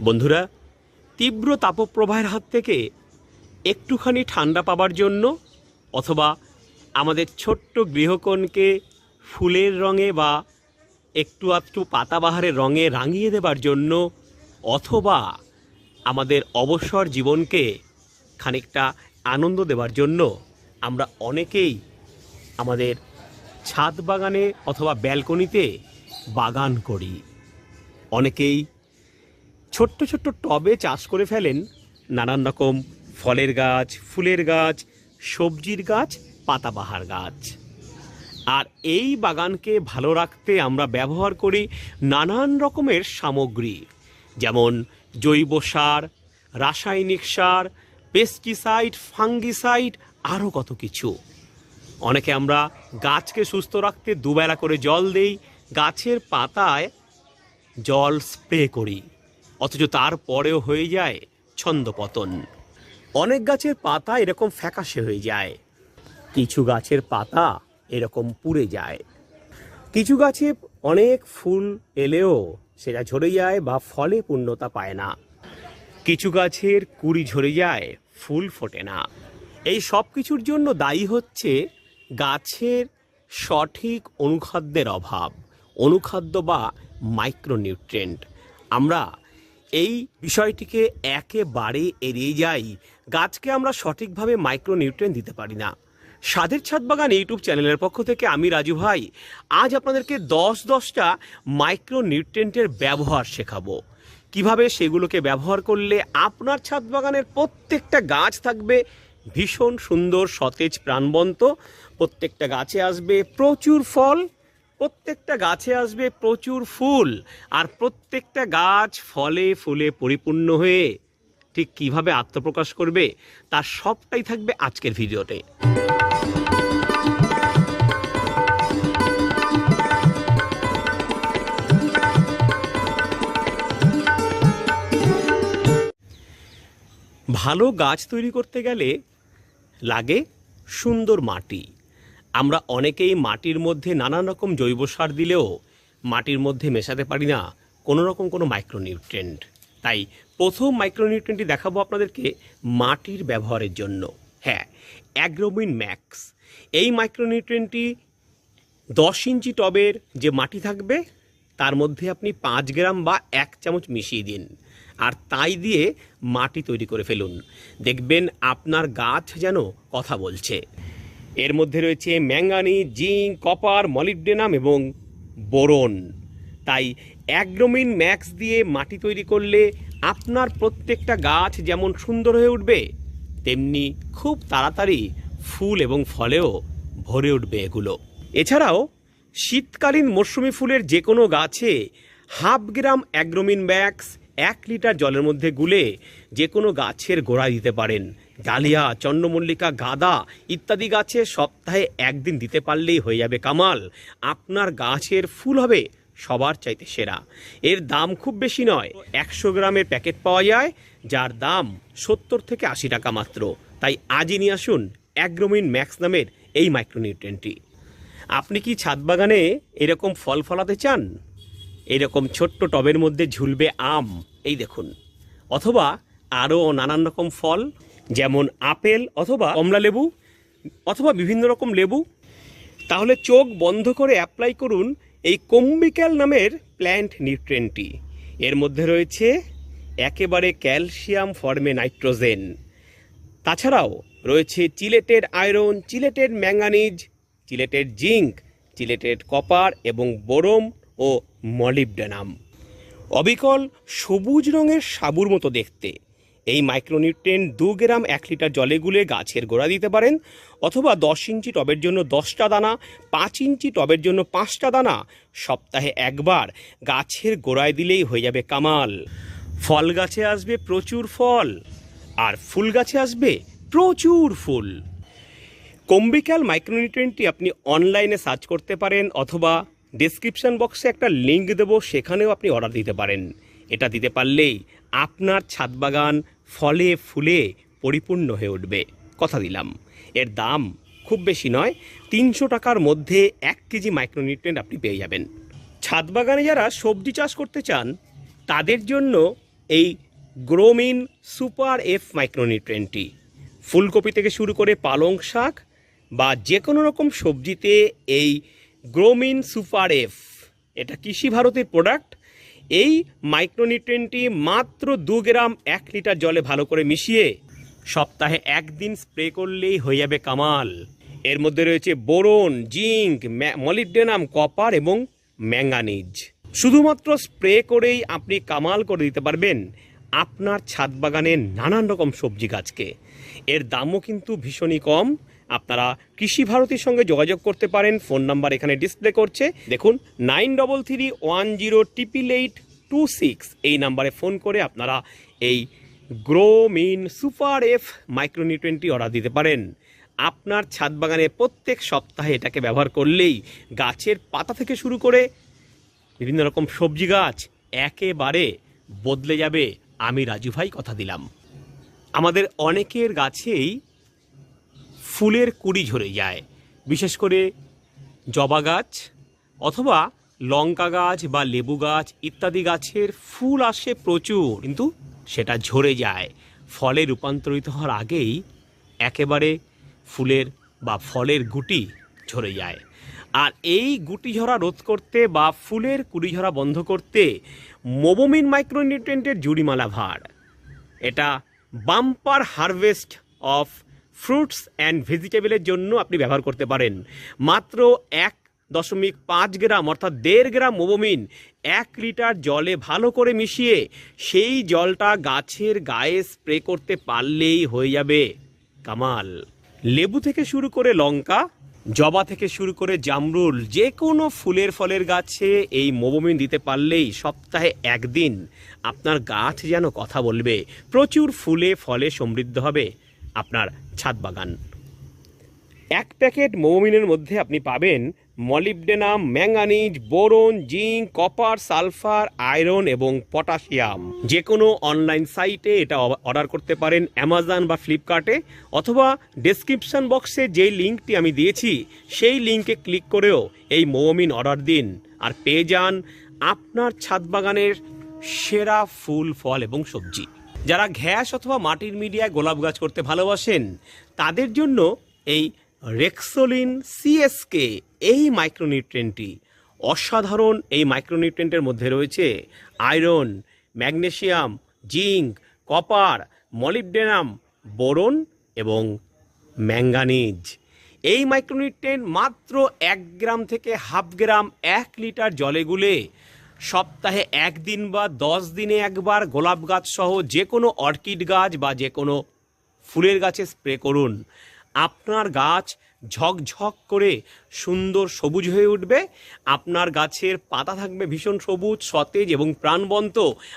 বন্ধুরা, তীব্র তাপপ্রবাহের হাত থেকে একটুখানি ঠান্ডা পাবার জন্য অথবা আমাদের ছোট্ট গৃহকোণকে ফুলের রঙে বা একটু আধটু পাতাবাহারের রঙে রাঙিয়ে দেবার জন্য অথবা আমাদের অবসর জীবনকে খানিকটা আনন্দ দেওয়ার জন্য আমরা অনেকেই আমাদের ছাদ বাগানে অথবা ব্যালকনিতে বাগান করি। অনেকেই ছোট্ট ছোট্ট টবে চাষ করে ফেলেন নানান রকম ফলের গাছ, ফুলের গাছ, সবজির গাছ, পাতাবাহার গাছ। আর এই বাগানকে ভালো রাখতে আমরা ব্যবহার করি নানান রকমের সামগ্রী, যেমন জৈব সার, রাসায়নিক সার পেস্টিসাইড ফাঙ্গিসাইড আরও কত কিছু। অনেকে আমরা গাছকে সুস্থ রাখতে দুবেলা করে জল দেই, গাছের পাতায় জল স্প্রে করি। অথচ তারপরেও হয়ে যায় ছন্দপতন। অনেক গাছের পাতা এরকম ফ্যাকাশে হয়ে যায়। কিছু গাছের পাতা এরকম পুড়ে যায়। কিছু গাছে অনেক ফুল এলেও সেটা ঝরে যায় বা ফলে পূর্ণতা পায় না। কিছু গাছের কুড়ি ঝরে যায়, ফুল ফোটে না। এই সব কিছুর জন্য দায়ী হচ্ছে গাছের সঠিক অনুখাদ্যের অভাব, অনুখাদ্য বা মাইক্রোনিউট্রেন্ট আমরা এই বিষয়টিকে একেবারে এড়িয়ে যাই। গাছকে আমরা সঠিকভাবে মাইক্রোনিউট্রেন্ট দিতে পারি না। স্বাদের ছাদ বাগান ইউটিউব চ্যানেলের পক্ষ থেকে আমি রাজু ভাই। আজ আপনাদেরকে দশ দশটা মাইক্রোনিউট্রেন্টের ব্যবহার শেখাবো। কীভাবে সেগুলোকে ব্যবহার করলে আপনার ছাদ বাগানের প্রত্যেকটা গাছ থাকবে ভীষণ সুন্দর, সতেজ, প্রাণবন্ত। প্রত্যেকটা গাছে আসবে প্রচুর ফল প্রত্যেকটা গাছে আসবে প্রচুর ফুল আর প্রত্যেকটা গাছ ফলে ফুলে পরিপূর্ণ হয়ে ঠিক কীভাবে আত্মপ্রকাশ করবে তার সবটাই থাকবে আজকের ভিডিওতে। ভালো গাছ তৈরি করতে গেলে লাগে সুন্দর মাটি। আমরা অনেকেই মাটির মধ্যে নানান রকম জৈব সার দিলেও মাটির মধ্যে মেশাতে পারি না, কোনো রকম কোনো মাইক্রোনিউট্রেন্ট তাই প্রথম মাইক্রোনিউট্রেন্টটি দেখাবো আপনাদেরকে মাটির ব্যবহারের জন্য। হ্যাঁ অ্যাগ্রোমিন ম্যাক্স। এই মাইক্রোনিউট্রেন্টটি দশ ইঞ্চি টবের যে মাটি থাকবে, তার মধ্যে আপনি পাঁচ গ্রাম বা এক চামচ মিশিয়ে দিন আর তাই দিয়ে মাটি তৈরি করে ফেলুন। দেখবেন আপনার গাছ যেন কথা বলছে। এর মধ্যে রয়েছে ম্যাঙ্গানি, জিঙ্ক, কপার, মলিবডেনাম এবং বোরন। তাই অ্যাগ্রোমিন ম্যাক্স দিয়ে মাটি তৈরি করলে আপনার প্রত্যেকটা গাছ যেমন সুন্দর হয়ে উঠবে, তেমনি খুব তাড়াতাড়ি ফুল এবং ফলেও ভরে উঠবে এগুলো। এছাড়াও শীতকালীন মরশুমি ফুলের যে কোনো গাছে হাফ গ্রাম অ্যাগ্রোমিন ম্যাক্স এক লিটার জলের মধ্যে গুলে যে কোনো গাছের গোড়া দিতে পারেন। ডালিয়া চন্দ্রমল্লিকা, গাদা ইত্যাদি গাছে সপ্তাহে একদিন দিতে পারলেই হয়ে যাবে কামাল। আপনার গাছের ফুল হবে সবার চাইতে সেরা। এর দাম খুব বেশি নয়, একশো গ্রামের প্যাকেট পাওয়া যায়, যার দাম সত্তর থেকে আশি টাকা মাত্র। তাই আজই নিয়ে আসুন অ্যাগ্রোমিন ম্যাক্স নামের এই মাইক্রোনিউট্রেন্টটি আপনি কি ছাদ বাগানে এরকম ফল ফলাতে চান? এরকম ছোট্ট টবের মধ্যে ঝুলবে আম, এই দেখুন। অথবা আরও নানান রকম ফল যেমন আপেল অথবা কমলা লেবু অথবা বিভিন্ন রকম লেবু। তাহলে চোখ বন্ধ করে অ্যাপ্লাই করুন এই কম্বিক্যাল নামের প্ল্যান্ট নিউট্রেন্টটি এর মধ্যে রয়েছে একেবারে ক্যালসিয়াম ফর্মে নাইট্রোজেন। তাছাড়াও রয়েছে chelated iron, chelated manganese, chelated zinc, chelated copper এবং বোরম ও মলিবডেনাম। অবিকল সবুজ রঙের সাবুর মতো দেখতে। এই মাইক্রোনিউট্রেন্ট দু গ্রাম এক লিটার জলে গুলে গাছের গোড়া দিতে পারেন, অথবা দশ ইঞ্চি টবের জন্য দশটা দানা, পাঁচ ইঞ্চি টবের জন্য পাঁচটা দানা, সপ্তাহে একবার গাছের গোড়ায় দিলেই হয়ে যাবে কামাল। ফল গাছে আসবে প্রচুর ফল, আর ফুল গাছে আসবে প্রচুর ফুল। কম্বিক্যাল মাইক্রোনিউট্রেনটি আপনি অনলাইনে সার্চ করতে পারেন, অথবা ডেসক্রিপশন বক্সে একটা লিঙ্ক দেবো, সেখানেও আপনি অর্ডার দিতে পারেন। এটা দিতে পারলেই আপনার ছাদ বাগান ফলে ফুলে পরিপূর্ণ হয়ে উঠবে। কথা দিলাম। এর দাম খুব বেশি নয়, তিনশো টাকার মধ্যে এক কেজি মাইক্রোনিউট্রেন্ট আপনি পেয়ে যাবেন। ছাদ বাগানে যারা সবজি চাষ করতে চান, তাদের জন্য এই গ্রোমিন সুপার এফ মাইক্রোনিউট্রেনটি ফুলকপি থেকে শুরু করে পালং শাক বা যে কোনো রকম সবজিতে এই গ্রোমিন সুপার এফ। এটা কৃষি ভারতের প্রোডাক্ট এই মাইক্রোনিউট্রেনটি মাত্র দু গ্রাম এক লিটার জলে ভালো করে মিশিয়ে সপ্তাহে একদিন স্প্রে করলেই হয়ে যাবে কামাল। এর মধ্যে রয়েছে বোরন, জিঙ্ক মলিডেনাম কপার এবং ম্যাঙ্গানিজ। শুধুমাত্র স্প্রে করেই আপনি কামাল করে দিতে পারবেন আপনার ছাদ বাগানের নানান রকম সবজি গাছকে। এর দামও কিন্তু ভীষণই কম। আপনারা কৃষি ভারতীর সঙ্গে যোগাযোগ করতে পারেন। ফোন নাম্বার এখানে ডিসপ্লে করছে। দেখুন nine double three one zero triple eight two six এই নাম্বারে ফোন করে আপনারা এই গ্রোমিন সুপার এফ মাইক্রোনিউট্রেনটি অর্ডার দিতে পারেন। আপনার ছাদ বাগানে প্রত্যেক সপ্তাহে এটাকে ব্যবহার করলেই গাছের পাতা থেকে শুরু করে বিভিন্ন রকম সবজি গাছ একেবারে বদলে যাবে। আমি রাজু ভাই কথা দিলাম। আমাদের অনেকের গাছেই ফুলের কুড়ি ঝরে যায়। বিশেষ করে জবা গাছ অথবা লঙ্কা গাছ বা লেবু গাছ ইত্যাদি গাছের ফুল আসে প্রচুর, কিন্তু সেটা ঝরে যায়। ফলে রূপান্তরিত হওয়ার আগেই একেবারে ফুলের বা ফলের গুটি ঝরে যায়। আর এই গুটি ঝরা রোধ করতে বা ফুলের কুড়ি ঝরা বন্ধ করতে মোবোমিন মাইক্রোনিউট্রেন্টের জুড়িমালা ভার। এটা bumper harvest of fruits and ভেজিটেবলের জন্য আপনি ব্যবহার করতে পারেন। মাত্র এক দশমিক পাঁচ গ্রাম অর্থাৎ দেড় গ্রাম মোবোমিন এক লিটার জলে ভালো করে মিশিয়ে সেই জলটা গাছের গায়ে স্প্রে করতে পারলেই হয়ে যাবে। কামাল। লেবু থেকে শুরু করে লঙ্কা, জবা থেকে শুরু করে জামরুল, যে কোনো ফুলের ফলের গাছে এই মোবমিন দিতে পারলেই সপ্তাহে একদিন আপনার গাছ যেন কথা বলবে। প্রচুর ফুলে ফলে সমৃদ্ধ হবে। আপনার ছাদ বাগান। এক প্যাকেট মোমিনের মধ্যে আপনি পাবেন molybdenum, manganese, boron, zinc, copper, sulphur, iron এবং পটাশিয়াম। যে কোনো অনলাইন সাইটে এটা অর্ডার করতে পারেন অ্যামাজন বা ফ্লিপকার্টে অথবা ডেসক্রিপশন বক্সে যেই লিঙ্কটি আমি দিয়েছি, সেই লিঙ্কে ক্লিক করেও এই মোমিন অর্ডার দিন আর পেয়ে যান আপনার ছাদ বাগানের সেরা ফুল, ফল এবং সবজি। যারা ঘ্যাস অথবা মাটির মিডিয়ায় গোলাপ গাছ করতে ভালোবাসেন, তাদের জন্য এই রেক্সোলিন সিএসকে এই মাইক্রোনিউট্রেনটি অসাধারণ এই মাইক্রোনিউট্রেন্টের মধ্যে রয়েছে। Iron magnesium zinc, copper, molybdenum, boron এবং ম্যাঙ্গানিজ। এই মাইক্রোনিউট্রেন্ট মাত্র এক গ্রাম থেকে হাফ গ্রাম এক লিটার জলে গুলে সপ্তাহে একদিন বা দশ দিনে একবার গোলাপ গাছ সহ যে কোনো অর্কিড গাছ বা যে কোনো ফুলের গাছে স্প্রে করুন। আপনার গাছ ঝকঝক করে সুন্দর সবুজ হয়ে উঠবে, আপনার গাছের পাতা থাকবে ভীষণ সবুজ, সতেজ এবং প্রাণবন্ত,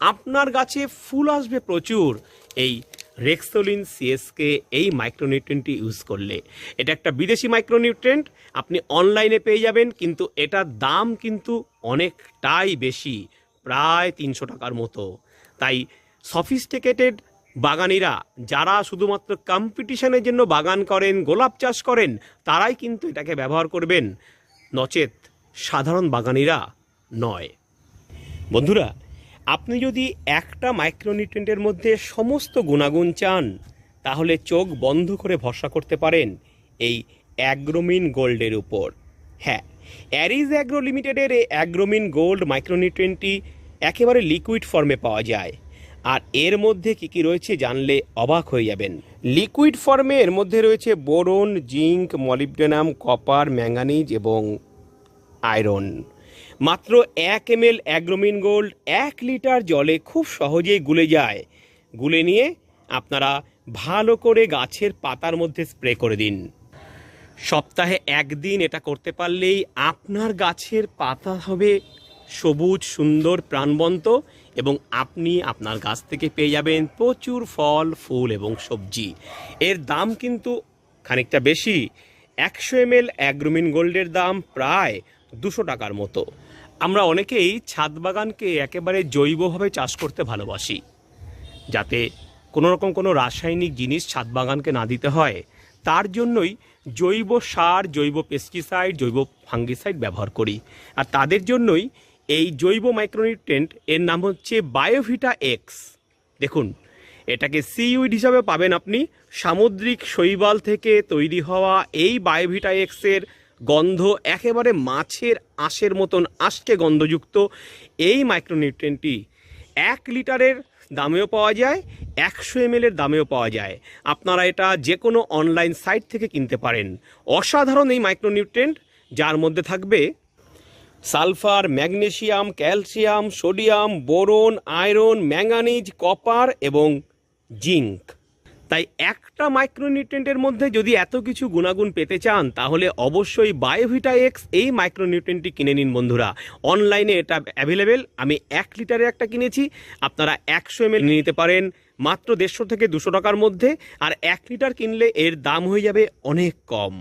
আপনার গাছে ফুল আসবে প্রচুর। এই রেক্সোলিন সিএসকে এই মাইক্রোনিউট্রেন্টটি ইউজ করলে। এটা একটা বিদেশি মাইক্রোনিউট্রেন্ট আপনি অনলাইনে পেয়ে যাবেন, কিন্তু এটার দাম কিন্তু অনেকটাই বেশি, প্রায় তিনশো টাকার মতো। তাই সফিস্টিকেটেড বাগানিরা, যারা শুধুমাত্র কম্পিটিশনের জন্য বাগান করেন, গোলাপ চাষ করেন, তারাই কিন্তু এটাকে ব্যবহার করবেন। নচেত সাধারণ বাগানিরা নয়। বন্ধুরা আপনি যদি একটা মাইক্রোনিউট্রেন্টের মধ্যে সমস্ত গুণাগুণ চান, তাহলে চোখ বন্ধ করে ভরসা করতে পারেন এই অ্যাগ্রোমিন গোল্ডের উপর। হ্যাঁ অ্যারিজ অ্যাগ্রো লিমিটেডের এই অ্যাগ্রোমিন গোল্ড মাইক্রোনিউট্রেন্টটি একেবারে লিকুইড ফর্মে পাওয়া যায়। আর এর মধ্যে কি কি রয়েছে জানলে অবাক হয়ে যাবেন। লিকুইড ফর্মে এর মধ্যে রয়েছে boron, zinc, molybdenum, copper, manganese এবং আয়রন। মাত্র এক এম এল অ্যাগ্রোমিন গোল্ড এক লিটার জলে খুব সহজেই গুলে যায়। গুলে নিয়ে আপনারা ভালো করে গাছের পাতার মধ্যে স্প্রে করে দিন। সপ্তাহে একদিন এটা করতে পারলেই আপনার গাছের পাতা হবে সবুজ, সুন্দর, প্রাণবন্ত এবং আপনি আপনার গাছ থেকে পেয়ে যাবেন প্রচুর ফল, ফুল এবং সবজি। এর দাম কিন্তু খানিকটা বেশি। একশো এম এল অ্যাগ্রোমিন গোল্ডের দাম প্রায় দুশো টাকার মতো। আমরা অনেকেই ছাদ বাগানকে একেবারে জৈবভাবে চাষ করতে ভালোবাসি। যাতে কোনো রকম কোনো রাসায়নিক জিনিস ছাদ বাগানকে না দিতে হয়, তার জন্যই জৈব সার, জৈব পেস্টিসাইড জৈব ফাঙ্গিসাইড ব্যবহার করি। আর তাদের জন্যই এই জৈব মাইক্রোনিউট্রেন্ট এর নাম হচ্ছে বায়োভিটা এক্স দেখুন, এটাকে সিউইড হিসাবে পাবেন আপনি। সামুদ্রিক শৈবাল থেকে তৈরি হওয়া এই বায়োভিটা এক্সের গন্ধ একেবারে মাছের আঁশের মতন আষ্টে গন্ধযুক্ত। এই মাইক্রোনিউট্রেন্টটি এক লিটারের দামেও পাওয়া যায়, একশো এম এর দামেও পাওয়া যায়। আপনারা এটা যে কোনো অনলাইন সাইট থেকে কিনতে পারেন। অসাধারণ এই মাইক্রোনিউট্রেন্ট যার মধ্যে থাকবে sulphur magnesium calcium, sodium, boron, iron, manganese, copper এবং জিঙ্ক। তাই একটা মাইক্রোনিউট্রেন্টের মধ্যে যদি এত কিছু গুণাগুণ পেতে চান, তাহলে অবশ্যই বায়োভিটা এক্স এই মাইক্রোনিউট্রেন্টটি কিনে নিন বন্ধুরা। অনলাইনে এটা অ্যাভেলেবেল আমি এক লিটারে একটা কিনেছি। আপনারা একশো এম নিতে পারেন, মাত্র দেড়শো থেকে দুশো টাকার মধ্যে। আর এক লিটার কিনলে এর দাম হয়ে যাবে অনেক কম।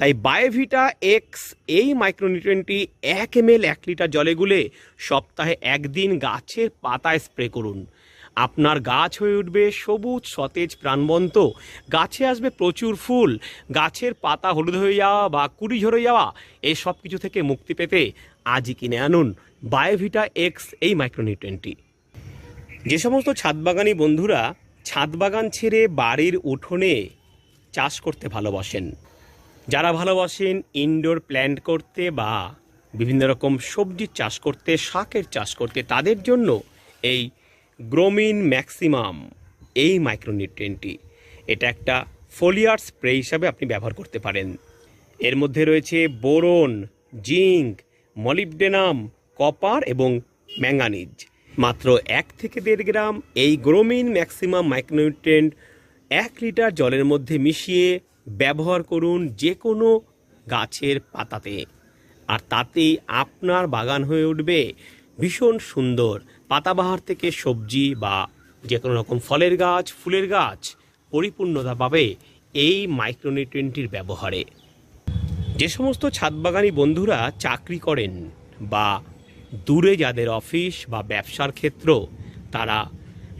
তাই বায়োভিটা এক্স এই মাইক্রোনিউট্রেন্টটি এক এম এক লিটার জলে গুলে সপ্তাহে একদিন গাছের পাতায় স্প্রে করুন। আপনার গাছ হয়ে উঠবে সবুজ, সতেজ, প্রাণবন্ত। গাছে আসবে প্রচুর ফুল। গাছের পাতা হলুদ হয়ে যাওয়া বা কুড়ি ঝরে যাওয়া এই সব কিছু থেকে মুক্তি পেতে আজই কিনে আনুন বায়োভিটা এক্স এই মাইক্রোনিউট্রেন্টটি যে সমস্ত ছাদবাগানি বন্ধুরা ছাদ বাগান ছেড়ে বাড়ির উঠোনে চাষ করতে ভালোবাসেন, যারা ভালোবাসেন ইনডোর প্ল্যান্ট করতে বা বিভিন্ন রকম সবজির চাষ করতে, শাকের চাষ করতে, তাদের জন্য এই গ্রোমিন ম্যাক্সিমাম, এই মাইক্রোনিউট্রেন্টটি এটা একটা ফোলিয়ার স্প্রে হিসাবে আপনি ব্যবহার করতে পারেন। এর মধ্যে রয়েছে বোরন, জিঙ্ক, মলিবডেনাম, কপার এবং ম্যাঙ্গানিজ। মাত্র এক থেকে দেড় গ্রাম এই গ্রোমিন ম্যাক্সিমাম মাইক্রোনিউট্রেন্ট এক লিটার জলের মধ্যে মিশিয়ে ব্যবহার করুন যে কোনো গাছের পাতাতে। আর তাতেই আপনার বাগান হয়ে উঠবে। ভীষণ সুন্দর। পাতাবাহার থেকে সবজি বা যে কোনো রকম ফলের গাছ, ফুলের গাছ পরিপূর্ণতা পাবে এই মাইক্রোনিউট্রেন্টটির ব্যবহারে। যে সমস্ত ছাদবাগানি বন্ধুরা চাকরি করেন বা দূরে যাদের অফিস বা ব্যবসার ক্ষেত্র, তারা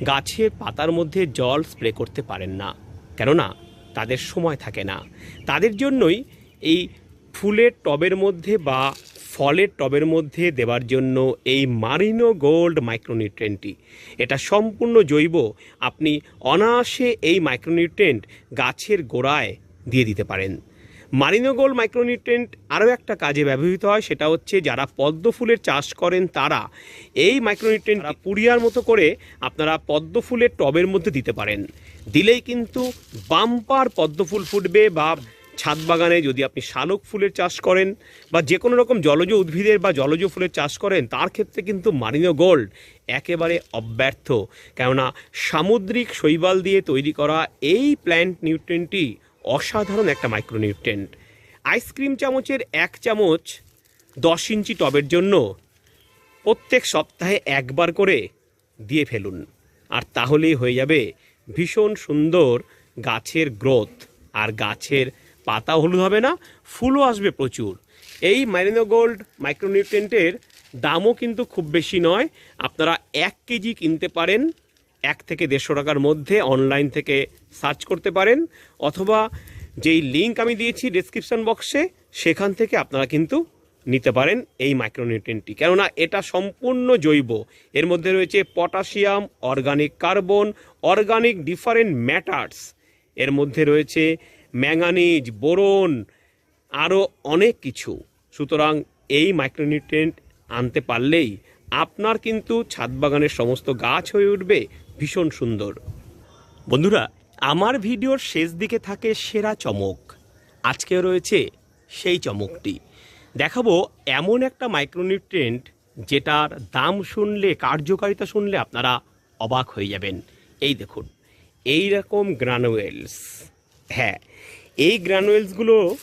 গাছের পাতার মধ্যে জল স্প্রে করতে পারেন না, কেননা তাদের সময় থাকে না। তাদের জন্যই এই ফুলের টবের মধ্যে বা ফলের টবের মধ্যে দেওয়ার জন্য এই মারিনো গোল্ড মাইক্রোনিউট্রেন্টটি এটা সম্পূর্ণ জৈব। আপনি অনায়াসে এই মাইক্রোনিউট্রেন্ট গাছের গোড়ায় দিয়ে দিতে পারেন। মারিনো গোল্ড মাইক্রোনিউট্রেন্ট আরও একটা কাজে ব্যবহৃত হয় সেটা হচ্ছে যারা পদ্ম ফুলের চাষ করেন তারা এই মাইক্রোনিউট্রেন্ট পুরিয়ার মতো করে আপনারা পদ্ম ফুলের টবের মধ্যে দিতে পারেন। দিলেই কিন্তু বাম্পার পদ্ম ফুল ফুটবে বা ছাদ বাগানে যদি আপনি শালক ফুলের চাষ করেন বা যে কোনো রকম জলজ উদ্ভিদের বা জলজ ফুলের চাষ করেন, তার ক্ষেত্রে কিন্তু মারিনো গোল্ড একেবারে অব্যর্থ। কেননা সামুদ্রিক শৈবাল দিয়ে তৈরি করা এই প্ল্যান্ট নিউট্রেন্টটি অসাধারণ একটা মাইক্রোনিউট্রেন্ট আইসক্রিম চামচের এক চামচ দশ ইঞ্চি টবের জন্য প্রত্যেক সপ্তাহে একবার করে দিয়ে ফেলুন। আর তাহলেই হয়ে যাবে ভীষণ সুন্দর গাছের গ্রোথ আর গাছের পাতা হলুদ হবে না, ফুলও আসবে প্রচুর। এই ম্যারিনো গোল্ড মাইক্রোনিউট্রেন্টের দামও কিন্তু খুব বেশি নয়। আপনারা এক কেজি কিনতে পারেন, এক থেকে দেড়শো টাকার মধ্যে অনলাইন থেকে সার্চ করতে পারেন, অথবা যেই লিঙ্ক আমি দিয়েছি ডেসক্রিপশন বক্সে, সেখান থেকে আপনারা কিন্তু নিতে পারেন এই মাইক্রোনিউট্রেন্টটি কেননা এটা সম্পূর্ণ জৈব। এর মধ্যে রয়েছে potassium, organic carbon, organic different matters. এর মধ্যে রয়েছে ম্যাঙ্গানিজ, বোরন আরও অনেক কিছু। সুতরাং এই মাইক্রোনিউট্রেন্ট আনতে পারলেই আপনার কিন্তু ছাদ বাগানের সমস্ত গাছ হয়ে উঠবে ভীষণ সুন্দর। বন্ধুরা, আমার ভিডিওর শেষ দিকে থাকে সেরা চমক। আজকে রয়েছে সেই চমকটি। দেখাবো এমন একটা মাইক্রোনিউট্রেন্ট যেটার দাম শুনলে, কার্যকারিতা শুনলে আপনারা অবাক হয়ে যাবেন। এই দেখুন এই রকম গ্রানুয়েলস হ্যাঁ এই গ্রানুয়েলসগুলো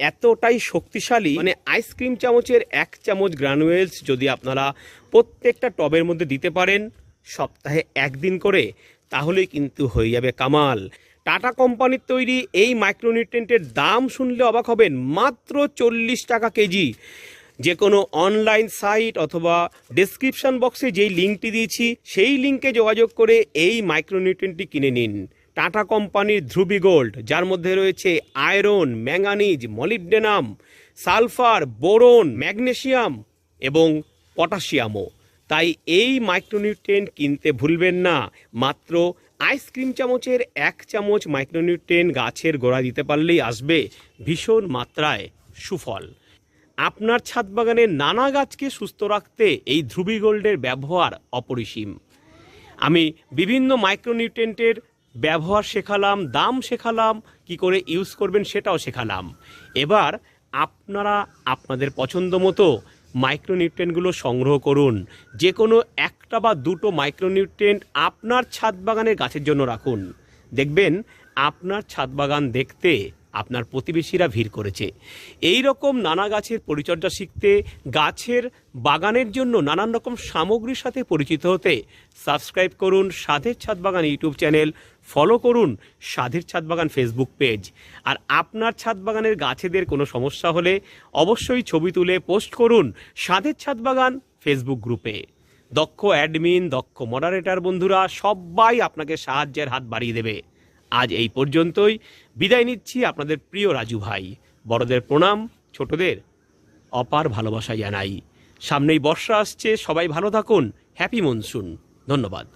এতটাই শক্তিশালী মানে আইসক্রিম চামচের এক চামচ গ্রানুয়েলস যদি আপনারা প্রত্যেকটা টবের মধ্যে দিতে পারেন, সপ্তাহে একদিন করে, তাহলেই কিন্তু হয়ে যাবে কামাল। টাটা কোম্পানির তৈরি এই মাইক্রোনিউট্রেন্টের দাম শুনলে অবাক হবেন, মাত্র চল্লিশ টাকা কেজি। যে কোনো অনলাইন সাইট অথবা ডেসক্রিপশন বক্সে যেই লিঙ্কটি দিয়েছি, সেই লিঙ্কে যোগাযোগ করে এই মাইক্রোনিউট্রেন্টটি কিনে নিন। টাটা কোম্পানির ধ্রুবি গোল্ড, যার মধ্যে রয়েছে iron, manganese, molybdenum, sulphur, boron magnesium এবং পটাশিয়ামও। তাই এই মাইক্রোনিউট্রেন কিনতে ভুলবেন না। মাত্র আইসক্রিম চামচের এক চামচ মাইক্রোনিউট্রেন গাছের গোড়া দিতে পারলেই আসবে ভীষণ মাত্রায় সুফল। আপনার ছাদ বাগানের নানা গাছকে সুস্থ রাখতে এই ধ্রুবি গোল্ডের ব্যবহার অপরিসীম। আমি বিভিন্ন মাইক্রোনিউট্রেন্টের ব্যবহার শেখালাম, দাম শেখালাম, কি করে ইউজ করবেন সেটাও শেখালাম। এবার আপনারা আপনাদের পছন্দ মতো মাইক্রোনিউট্রেন্টগুলো সংগ্রহ করুন। যে কোনো একটা বা দুটো মাইক্রোনিউট্রেন্ট আপনার ছাদ বাগানের গাছের জন্য রাখুন। দেখবেন আপনার ছাদ বাগান দেখতে আপনার প্রতিবেশীরা ভিড় করেছে। এই রকম নানা গাছের পরিচর্যা শিখতে, গাছের বাগানের জন্য নানান রকম সামগ্রীর সাথে পরিচিত হতে সাবস্ক্রাইব করুন সাধের ছাদ বাগান ইউটিউব চ্যানেল ফলো করুন সাধের ছাদ বাগান ফেসবুক পেজ আর আপনার ছাদ বাগানের গাছেদের কোনো সমস্যা হলে অবশ্যই ছবি তুলে পোস্ট করুন সাধের ছাদ বাগান ফেসবুক গ্রুপে দক্ষ অ্যাডমিন দক্ষ মডারেটর বন্ধুরা সবাই আপনাকে সাহায্যের হাত বাড়িয়ে দেবে। আজ এই পর্যন্তই। বিদায় নিচ্ছি আপনাদের প্রিয় রাজু ভাই। বড়দের প্রণাম, ছোটদের অপার ভালোবাসা জানাই। সামনেই বর্ষা আসছে, সবাই ভালো থাকুন। হ্যাপি মনসুন ধন্যবাদ।